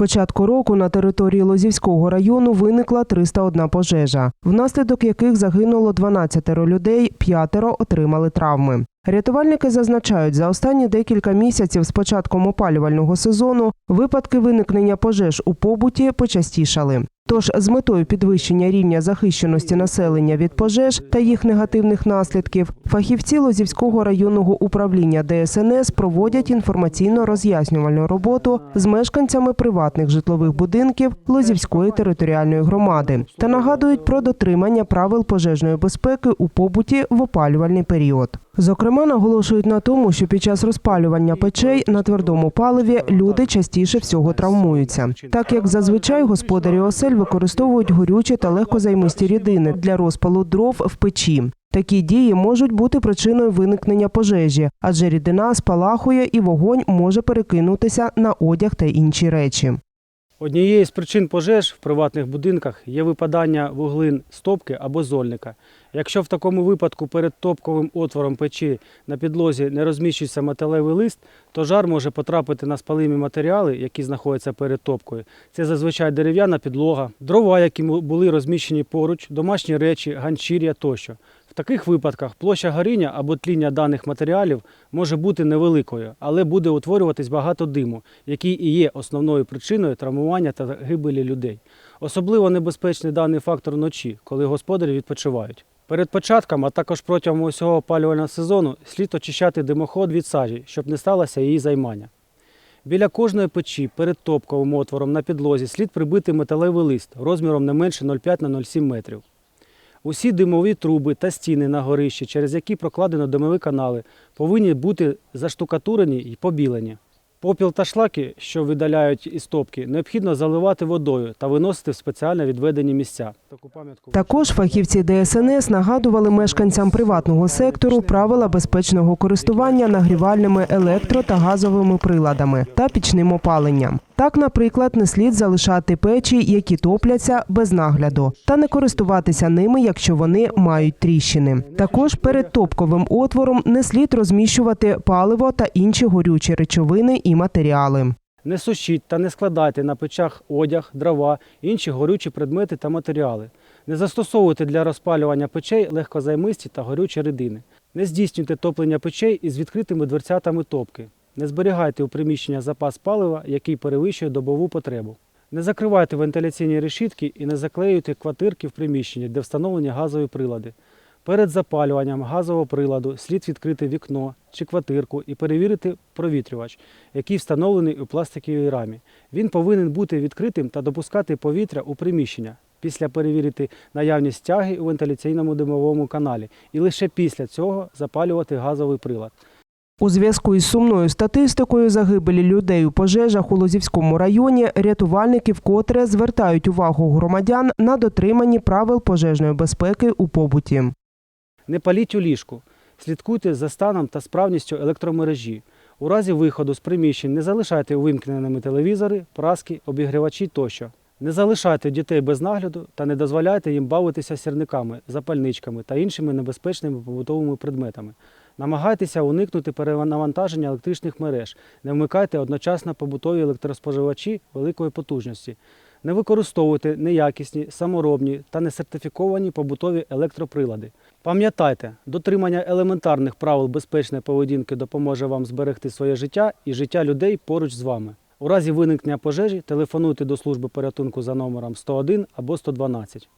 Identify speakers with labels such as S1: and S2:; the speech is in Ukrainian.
S1: початку року на території Лозівського району виникла 301 пожежа, внаслідок яких загинуло 12 людей, п'ятеро отримали травми. Рятувальники зазначають, за останні декілька місяців з початком опалювального сезону випадки виникнення пожеж у побуті почастішали. Тож з метою підвищення рівня захищеності населення від пожеж та їх негативних наслідків, фахівці Лозівського районного управління ДСНС проводять інформаційно-роз'яснювальну роботу з мешканцями приватних житлових будинків Лозівської територіальної громади та нагадують про дотримання правил пожежної безпеки у побуті в опалювальний період. Зокрема, наголошують на тому, що під час розпалювання печей на твердому паливі люди частіше всього травмуються, так як зазвичай господарі осель використовують горючі та легкозаймисті рідини для розпалу дров в печі. Такі дії можуть бути причиною виникнення пожежі, адже рідина спалахує і вогонь може перекинутися на одяг та інші речі.
S2: Однією з причин пожеж в приватних будинках є випадання вуглин стопки або зольника. Якщо в такому випадку перед топковим отвором печі на підлозі не розміщується металевий лист, то жар може потрапити на спалимі матеріали, які знаходяться перед топкою. Це зазвичай дерев'яна підлога, дрова, які були розміщені поруч, домашні речі, ганчір'я тощо. В таких випадках площа горіння або тління даних матеріалів може бути невеликою, але буде утворюватись багато диму, який і є основною причиною травмування та гибелі людей. Особливо небезпечний даний фактор вночі, коли господарі відпочивають. Перед початком, а також протягом усього опалювального сезону, слід очищати димоход від сажі, щоб не сталося її займання. Біля кожної печі перед топковим отвором на підлозі слід прибити металевий лист розміром не менше 0,5 на 0,7 метрів. Усі димові труби та стіни на горищі, через які прокладено димові канали, повинні бути заштукатурені і побілені. Попіл та шлаки, що видаляють із топки, необхідно заливати водою та виносити в спеціально відведені місця.
S1: Також фахівці ДСНС нагадували мешканцям приватного сектору правила безпечного користування нагрівальними електро та газовими приладами та пічним опаленням. Так, наприклад, не слід залишати печі, які топляться без нагляду, та не користуватися ними, якщо вони мають тріщини. Також перед топковим отвором не слід розміщувати паливо та інші горючі речовини і матеріали.
S2: Не сушіть та не складайте на печах одяг, дрова, інші горючі предмети та матеріали. Не застосовуйте для розпалювання печей легкозаймисті та горючі рідини. Не здійснюйте топлення печей із відкритими дверцятами топки. Не зберігайте у приміщення запас палива, який перевищує добову потребу. Не закривайте вентиляційні решітки і не заклеюйте квартирки в приміщенні, де встановлені газові прилади. Перед запалюванням газового приладу слід відкрити вікно чи квартирку і перевірити провітрювач, який встановлений у пластиковій рамі. Він повинен бути відкритим та допускати повітря у приміщення. Після перевірити наявність тяги у вентиляційному димовому каналі і лише після цього запалювати газовий прилад.
S1: У зв'язку із сумною статистикою загибелі людей у пожежах у Лозівському районі рятувальники вкотре звертають увагу громадян на дотриманні правил пожежної безпеки у побуті.
S2: Не паліть у ліжку. Слідкуйте за станом та справністю електромережі. У разі виходу з приміщень не залишайте увімкненими телевізори, праски, обігрівачі тощо. Не залишайте дітей без нагляду та не дозволяйте їм бавитися сірниками, запальничками та іншими небезпечними побутовими предметами. Намагайтеся уникнути перенавантаження електричних мереж. Не вмикайте одночасно побутові електроспоживачі великої потужності. Не використовуйте неякісні, саморобні та несертифіковані побутові електроприлади. Пам'ятайте, дотримання елементарних правил безпечної поведінки допоможе вам зберегти своє життя і життя людей поруч з вами. У разі виникнення пожежі телефонуйте до служби порятунку за номером 101 або 112.